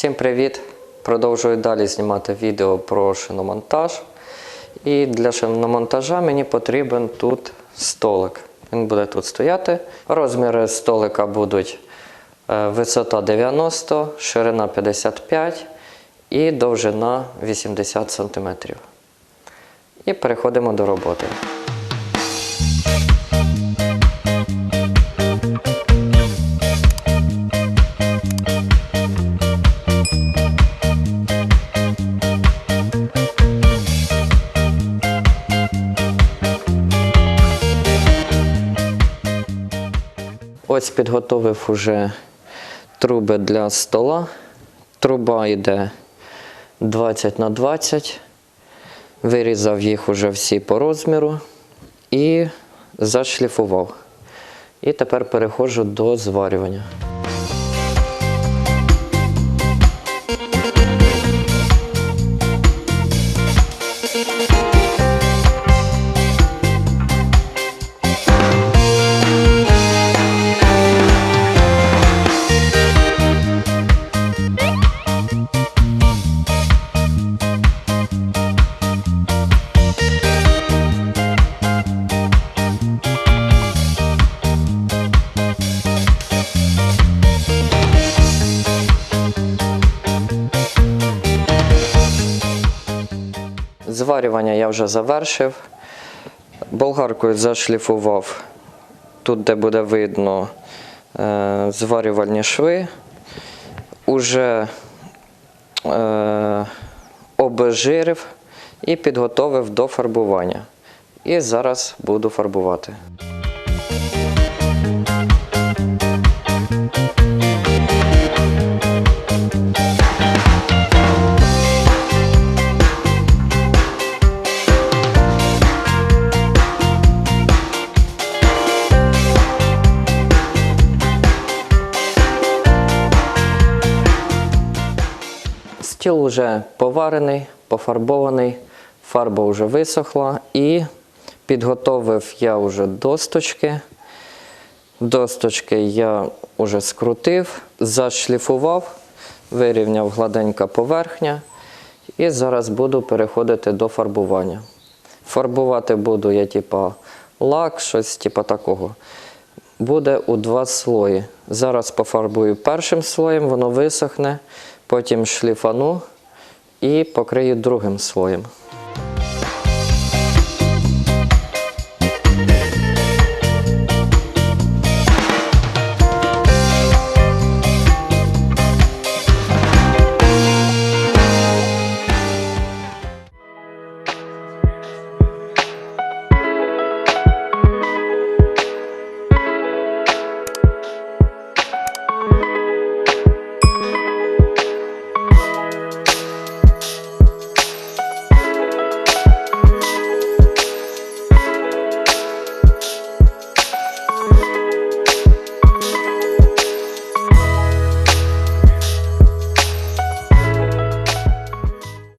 Всім привіт! Продовжую далі знімати відео про шиномонтаж. І для шиномонтажа мені потрібен тут столик. Він буде тут стояти. Розміри столика будуть е, висота 90, ширина 55 і довжина 80 см. І переходимо до роботи. Ось підготовив уже труби для стола. Труба йде 20 на 20. Вирізав їх уже всі по розміру і зашліфував. І тепер переходжу до зварювання. Зварювання я вже завершив. Болгаркою зашліфував тут, де буде видно е, зварювальні шви. Уже е, обезжирив і підготовив до фарбування. І зараз буду фарбувати. Стіл вже поварений, пофарбований, фарба вже висохла і підготовив я вже досточки. Досточки я вже скрутив, зашліфував, вирівняв гладенька поверхня. І зараз буду переходити до фарбування. Фарбувати буду я типа лак, щось типа такого. Буде у два слої. Зараз пофарбую першим слоєм, воно висохне, потім шліфану і покрию другим слоєм.